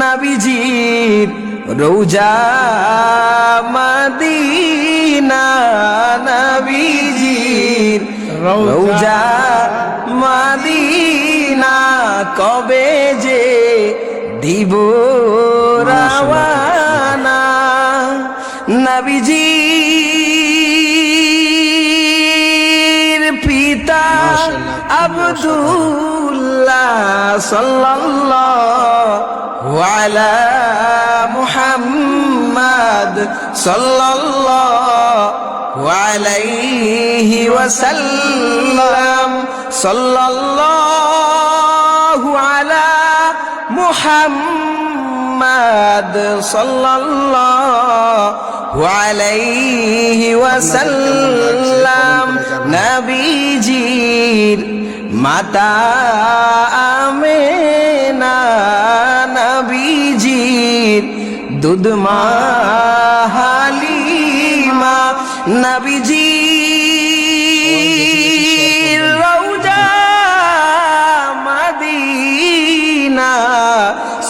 নাবিজির রৌজা মাদিনা নাবিজির রৌজা মাদিনা কবে যে দিব রাওয়ানা নাবিজি পিতা আব্দুল্লাহ সাল্লাল্লাহ وعلى محمد صلى الله عليه وسلم صلى الله على محمد صلى الله عليه وسلم نبي جيل متى امنا দুদমা হালিমা নবীজি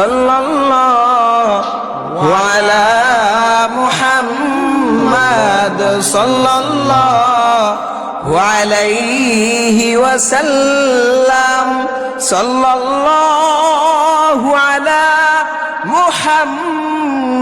صلى الله على محمد صلى الله عليه وسلم صلى الله على محمد